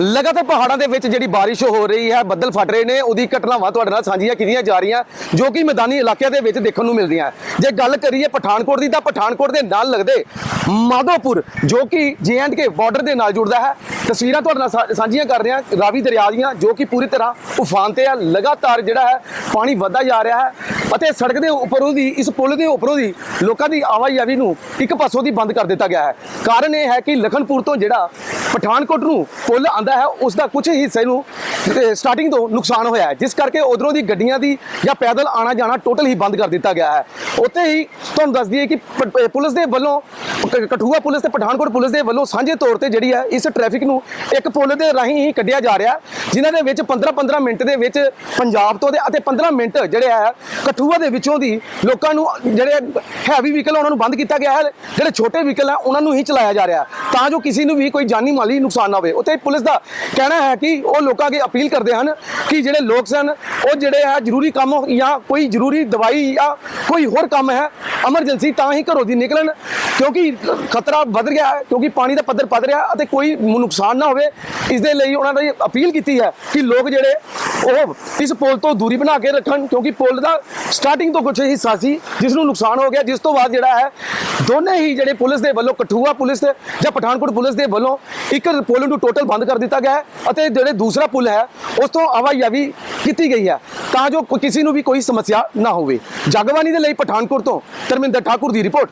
ਲਗਾਤਾਰ ਪਹਾੜਾਂ ਦੇ ਵਿੱਚ ਜਿਹੜੀ ਬਾਰਿਸ਼ ਹੋ ਰਹੀ ਹੈ, ਬੱਦਲ ਫਟ ਰਹੇ ਨੇ, ਉਹਦੀ ਘਟਨਾਵਾਂ ਤੁਹਾਡੇ ਨਾਲ ਸਾਂਝੀਆਂ ਕੀਤੀਆਂ ਜਾ ਰਹੀਆਂ, ਜੋ ਕਿ ਮੈਦਾਨੀ ਇਲਾਕਿਆਂ ਦੇ ਵਿੱਚ ਦੇਖਣ ਨੂੰ ਮਿਲਦੀਆਂ। ਜੇ ਗੱਲ ਕਰੀਏ ਪਠਾਨਕੋਟ ਦੀ, ਤਾਂ ਪਠਾਨਕੋਟ ਦੇ ਨਾਲ ਲੱਗਦੇ ਮਾਧੋਪੁਰ, ਜੋ ਕਿ ਕੇ ਬਾਰਡਰ ਦੇ ਨਾਲ ਜੁੜਦਾ ਹੈ। ਤਸਵੀਰਾਂ ਤੁਹਾਡੇ ਨਾਲ ਸਾ- ਸਾਂਝੀਆਂ ਕਰ ਰਹੇ ਹਾਂ ਰਾਵੀ ਦਰਿਆ ਦੀਆਂ, ਜੋ ਕਿ ਪੂਰੀ ਤਰ੍ਹਾਂ ਉਫਾਨ ਤੇ ਆ। ਲਗਾਤਾਰ ਜਿਹੜਾ ਹੈ, ਪਾਣੀ ਵੱਧਦਾ ਜਾ ਰਿਹਾ ਹੈ ਅਤੇ ਸੜਕ ਦੇ ਉੱਪਰੋਂ ਦੀ, ਇਸ ਪੁਲ ਦੇ ਉੱਪਰੋਂ ਦੀ ਲੋਕਾਂ ਦੀ ਆਵਾਜਾਈ ਨੂੰ ਇੱਕ ਪਾਸੋਂ ਦੀ ਬੰਦ ਕਰ ਦਿੱਤਾ ਗਿਆ ਹੈ। ਕਾਰਨ ਇਹ ਹੈ ਕਿ ਲਖਨਪੁਰ ਤੋਂ ਜਿਹੜਾ ਪਠਾਨਕੋਟ ਨੂੰ ਪੁੱਲ ਆਂਦਾ ਹੈ, ਉਸ ਦਾ ਕੁਝ ਹਿੱਸੇ ਨੂੰ ਸਟਾਰਟਿੰਗ ਤੋਂ ਨੁਕਸਾਨ ਹੋਇਆ ਹੈ। ਜਿਸ ਕਰਕੇ ਉਧਰੋਂ ਦੀ ਗੱਡੀਆਂ ਦੀ ਜਾਂ ਪੈਦਲ ਆਣਾ ਜਾਣਾ ਟੋਟਲ ਹੀ ਬੰਦ ਕਰ ਦਿੱਤਾ ਗਿਆ ਹੈ। ਉੱਥੇ ਹੀ ਤੁਹਾਨੂੰ ਦੱਸ ਦਈਏ ਕਿ ਪ- ਪੁਲਿਸ ਦੇ ਵੱਲੋਂ, ਕ- ਕਠੂਆ ਪੁਲਿਸ ਤੇ ਪਠਾਨਕੋਟ ਪੁਲਿਸ ਦੇ ਵੱਲੋਂ ਸਾਂਝੇ ਤੌਰ ਤੇ ਜਿਹੜੀ ਹੈ, ਇਸ ਟ੍ਰੈਫਿਕ ਨੂੰ ਇੱਕ ਪੁਲ ਦੇ ਰਾਹੀਂ ਹੀ ਕੱਢਿਆ ਜਾ ਰਿਹਾ ਜਿਨ੍ਹਾਂ ਦੇ ਵਿੱਚ 15-15 ਮਿੰਟ ਦੇ ਵਿੱਚ ਪੰਜਾਬ ਤੋਂ ਦੇ ਅਤੇ 15 ਮਿੰਟ ਜਿਹੜੇ ਹੈ, ਕਠੂਆ ਦੇ ਵਿੱਚੋਂ ਦੀ ਲੋਕਾਂ ਨੂੰ ਜਿਹੜੇ ਹੈਵੀ ਵਹੀਕਲ ਉਹਨਾਂ ਨੂੰ ਬੰਦ ਕੀਤਾ ਗਿਆ ਹੈ। ਜਿਹੜੇ ਛੋਟੇ ਵਹੀਕਲ ਹੈ ਉਹਨਾਂ ਨੂੰ ਹੀ ਚਲਾਇਆ ਜਾ ਰਿਹਾ ਤਾਂ ਜੋ ਕਿਸੇ ਨੂੰ ਵੀ ਕੋਈ ਜਾਨੀ ਮਾਲੀ ਨੁਕਸਾਨ ਨਾ ਹੋਵੇ। ਉੱਥੇ ਪੁਲਿਸ ਦਾ ਕਹਿਣਾ ਹੈ ਕਿ ਉਹ ਲੋਕਾਂ ਅੱਗੇ ਅਪੀਲ ਕਰਦੇ ਹਨ ਕਿ ਜਿਹੜੇ ਲੋਕ ਸਨ, ਉਹ ਜਿਹੜੇ ਹੈ ਜ਼ਰੂਰੀ ਕੰਮ ਜਾਂ ਕੋਈ ਜ਼ਰੂਰੀ ਦਵਾਈ ਜਾਂ ਕੋਈ ਹੋਰ ਕੰਮ ਹੈ ਐਮਰਜੈਂਸੀ ਤਾਂ ਹੀ ਘਰੋਂ ਦੀ ਨਿਕਲਣ, ਕਿਉਂਕਿ ਖਤਰਾ ਵੱਧ ਗਿਆ ਹੈ, ਕਿਉਂਕਿ ਪਾਣੀ ਦਾ ਪੱਧਰ ਵੱਧ ਰਿਹਾ ਅਤੇ ਕੋਈ ਨੁਕਸਾਨ ਨਾ ਹੋਵੇ। ਇਸ ਦੇ ਲਈ ਉਹਨਾਂ ਨੇ ਅਪੀਲ ਕੀਤੀ ਹੈ ਕਿ ਲੋਕ ਜਿਹੜੇ ਉਹ ਇਸ ਪੁਲ ਤੋਂ ਦੂਰੀ ਬਣਾ ਕੇ ਰੱਖਣ, ਕਿਉਂਕਿ ਪੁਲ ਦਾ ਸਟਾਰਟਿੰਗ ਤੋਂ ਕੁਝ ਹਿੱਸਾ ਸੀ ਜਿਸ ਨੂੰ ਨੁਕਸਾਨ ਹੋ ਗਿਆ, ਜਿਸ ਤੋਂ ਬਾਅਦ ਜਿਹੜਾ ਹੈ ਦੋਨੇ ਹੀ ਜਿਹੜੇ ਪੁਲਿਸ ਦੇ ਵੱਲੋਂ ਕਠੂਆ ਪੁਲਿਸ ਤੇ ਜਾਂ ਪਠਾਨਕੋਟ ਪੁਲਿਸ ਦੇ ਵੱਲੋਂ ਇੱਕ ਪੁਲ ਨੂੰ ਟੋਟਲ ਬੰਦ ਕਰ ਦਿੱਤਾ ਗਿਆ ਹੈ ਅਤੇ ਜਿਹੜੇ ਦੂਸਰਾ ਪੁਲ ਹੈ, ਉਸ ਤੋਂ ਆਵਾਜਾਈ ਕੀਤੀ ਗਈ ਹੈ। ਤਾਂ ਜੋ ਕਿਸੇ ਨੂੰ ਵੀ ਕੋਈ ਸਮੱਸਿਆ ਨਾ ਹੋਵੇ। ਜਗਬਾਨੀ ਦੇ ਲਈ ਪਠਾਨਕੋਟ ਤੋਂ ਧਰਮਿੰਦਰ ਠਾਕੁਰ ਦੀ ਰਿਪੋਰਟ।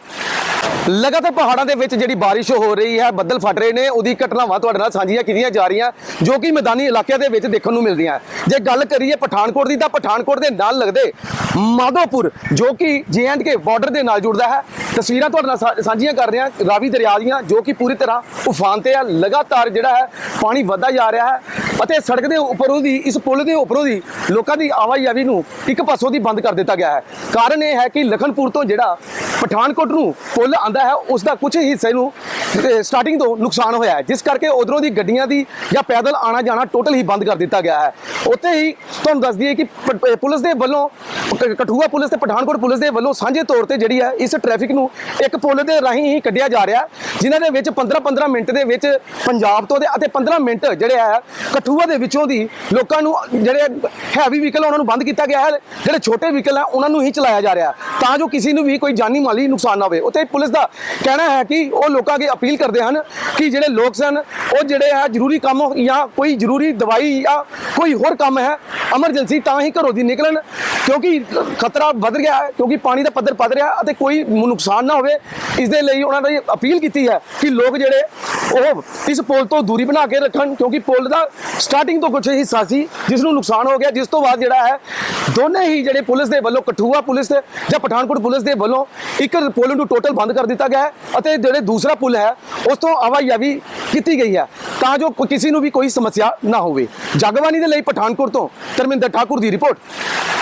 ਲਗਾਤਾਰ ਪਹਾੜਾਂ ਦੇ ਵਿੱਚ ਜਿਹੜੀ ਬਾਰਿਸ਼ ਹੋ ਰਹੀ ਹੈ, ਬੱਦਲ ਫਟ ਰਹੇ ਨੇ, ਉਹਦੀ ਘਟਨਾਵਾਂ ਤੁਹਾਡੇ ਨਾਲ ਸਾਂਝੀਆਂ ਕੀਤੀਆਂ ਜਾ ਰਹੀਆਂ, ਜੋ ਕਿ ਮੈਦਾਨੀ ਇਲਾਕਿਆਂ ਦੇ ਵਿੱਚ ਦੇਖਣ ਨੂੰ ਮਿਲਦੀਆਂ। ਜੇ ਗੱਲ ਕਰੀਏ ਪਠਾਨਕੋਟ ਦੀ, ਤਾਂ ਪਠਾਨਕੋਟ ਦੇ ਨਾਲ ਲੱਗਦੇ ਮਾਧੋਪੁਰ, ਜੋ ਕਿ ਕੇ ਬਾਰਡਰ ਦੇ ਨਾਲ ਜੁੜਦਾ ਹੈ। ਤਸਵੀਰਾਂ ਤੁਹਾਡੇ ਨਾਲ ਸਾ- ਸਾਂਝੀਆਂ ਕਰ ਰਹੇ ਹਾਂ ਰਾਵੀ ਦਰਿਆ ਦੀਆਂ, ਜੋ ਕਿ ਪੂਰੀ ਤਰ੍ਹਾਂ ਉਫਾਨ ਤੇ ਆ। ਲਗਾਤਾਰ ਜਿਹੜਾ ਹੈ, ਪਾਣੀ ਵੱਧਦਾ ਜਾ ਰਿਹਾ ਹੈ ਅਤੇ ਸੜਕ ਦੇ ਉੱਪਰੋਂ ਦੀ, ਇਸ ਪੁਲ ਦੇ ਉੱਪਰੋਂ ਦੀ ਲੋਕਾਂ ਦੀ ਆਵਾਜਾਈ ਨੂੰ ਇੱਕ ਪਾਸੋਂ ਦੀ ਬੰਦ ਕਰ ਦਿੱਤਾ ਗਿਆ ਹੈ। ਕਾਰਨ ਇਹ ਹੈ ਕਿ ਲਖਨਪੁਰ ਤੋਂ ਜਿਹੜਾ ਪਠਾਨਕੋਟ ਨੂੰ ਪੁਲ ਆਂਦਾ ਹੈ, ਉਸ ਦਾ ਕੁਝ ਹਿੱਸੇ ਨੂੰ ਸਟਾਰਟਿੰਗ ਤੋਂ ਨੁਕਸਾਨ ਹੋਇਆ ਹੈ। ਜਿਸ ਕਰਕੇ ਉਧਰੋਂ ਦੀ ਗੱਡੀਆਂ ਦੀ ਜਾਂ ਪੈਦਲ ਆਣਾ ਜਾਣਾ ਟੋਟਲ ਹੀ ਬੰਦ ਕਰ ਦਿੱਤਾ ਗਿਆ ਹੈ। ਉੱਥੇ ਹੀ ਤੁਹਾਨੂੰ ਦੱਸ ਦਈਏ ਕਿ ਪੁਲਿਸ ਦੇ ਵੱਲੋਂ ਕਠੂਆ ਪੁਲਿਸ ਤੇ ਪਠਾਨਕੋਟ ਪੁਲਿਸ ਦੇ ਵੱਲੋਂ ਸਾਂਝੇ ਤੌਰ ਤੇ ਜਿਹੜੀ ਹੈ ਇਸ ਟ੍ਰੈਫਿਕ ਨੂੰ ਇੱਕ ਪੁਲ ਦੇ ਰਾਹੀਂ ਹੀ ਕੱਢਿਆ ਜਾ ਰਿਹਾ, ਜਿਨ੍ਹਾਂ ਦੇ ਵਿੱਚ 15-15 ਮਿੰਟ ਦੇ ਵਿੱਚ ਪੰਜਾਬ ਤੋਂ ਦੇ ਅਤੇ 15 ਮਿੰਟ ਜਿਹੜੇ ਹੈ ਕਠੂਆ ਦੇ ਵਿੱਚੋਂ ਦੀ ਲੋਕਾਂ ਨੂੰ ਜਿਹੜੇ ਹੈਵੀ ਵਹੀਕਲ ਉਹਨਾਂ ਨੂੰ ਬੰਦ ਕੀਤਾ ਗਿਆ ਹੈ, ਜਿਹੜੇ ਛੋਟੇ ਵਹੀਕਲ ਹੈ ਉਹਨਾਂ ਨੂੰ ਹੀ ਚਲਾਇਆ ਜਾ ਰਿਹਾ। ਤਾਂ ਜੋ ਕਿਸੇ ਨੂੰ ਵੀ ਕੋਈ ਜਾਨੀ ਮਾਲੀ ਨੁਕਸਾਨ ਨਾ ਹੋਵੇ। ਉੱਥੇ ਪੁਲਿਸ ਦਾ ਕਹਿਣਾ ਹੈ ਕਿ ਉਹ ਲੋਕਾਂ ਅੱਗੇ ਅਪੀਲ ਕਰਦੇ ਹਨ ਕਿ ਜਿਹੜੇ ਲੋਕ ਸਨ, ਉਹ ਜਿਹੜੇ ਹੈ ਜ਼ਰੂਰੀ ਕੰਮ ਜਾਂ ਕੋਈ ਜ਼ਰੂਰੀ ਦਵਾਈ ਜਾਂ ਕੋਈ ਹੋਰ ਕੰਮ ਹੈ ਐਮਰਜੈਂਸੀ ਤਾਂ ਹੀ ਘਰੋਂ ਦੀ ਨਿਕਲਣ। ਕਿਉਂਕਿ ਖਤਰਾ ਵੱਧ ਗਿਆ ਹੈ, ਕਿਉਂਕਿ ਪਾਣੀ ਦਾ ਪੱਧਰ ਵੱਧ ਰਿਹਾ ਅਤੇ ਕੋਈ ਨੁਕਸਾਨ ਨਾ ਹੋਵੇ, ਇਸ ਦੇ ਲਈ ਉਹਨਾਂ ਨੇ ਅਪੀਲ ਕੀਤੀ ਹੈ ਕਿ ਲੋਕ ਜਿਹੜੇ ਉਹ ਇਸ ਪੁਲ ਤੋਂ ਦੂਰੀ ਬਣਾ ਕੇ ਰੱਖਣ, ਕਿਉਂਕਿ ਪੁਲ ਦਾ ਸਟਾਰਟਿੰਗ ਤੋਂ ਕੁਝ ਹਿੱਸਾ ਸੀ ਜਿਸ ਨੂੰ ਨੁਕਸਾਨ ਹੋ ਗਿਆ, ਜਿਸ ਤੋਂ ਬਾਅਦ ਜਿਹੜਾ ਹੈ, ਦੋਨੇ ਹੀ ਜਿਹੜੇ ਪੁਲਿਸ ਦੇ ਵੱਲੋਂ, ਕਠੂਆ ਪੁਲਿਸ ਤੇ ਜਾਂ ਪਠਾਨਕੋਟ ਪੁਲਿਸ ਦੇ ਵੱਲੋਂ ਇੱਕ ਪੁਲ ਨੂੰ ਟੋਟਲ ਬੰਦ ਕਰ ਦਿੱਤਾ ਗਿਆ ਹੈ ਅਤੇ ਜਿਹੜੇ ਦੂਸਰਾ ਪੁਲ ਹੈ, ਉਸ ਤੋਂ ਆਵਾਜਾਈ ਕੀਤੀ ਗਈ ਹੈ, ਤਾਂ ਜੋ ਕਿਸੇ ਨੂੰ ਵੀ ਕੋਈ ਸਮੱਸਿਆ ਨਾ ਹੋਵੇ। ਜਗਬਾਨੀ ਦੇ ਲਈ ਪਠਾਨਕੋਟ ਤੋਂ ਧਰਮਿੰਦਰ ਠਾਕੁਰ ਦੀ ਰਿਪੋਰਟ।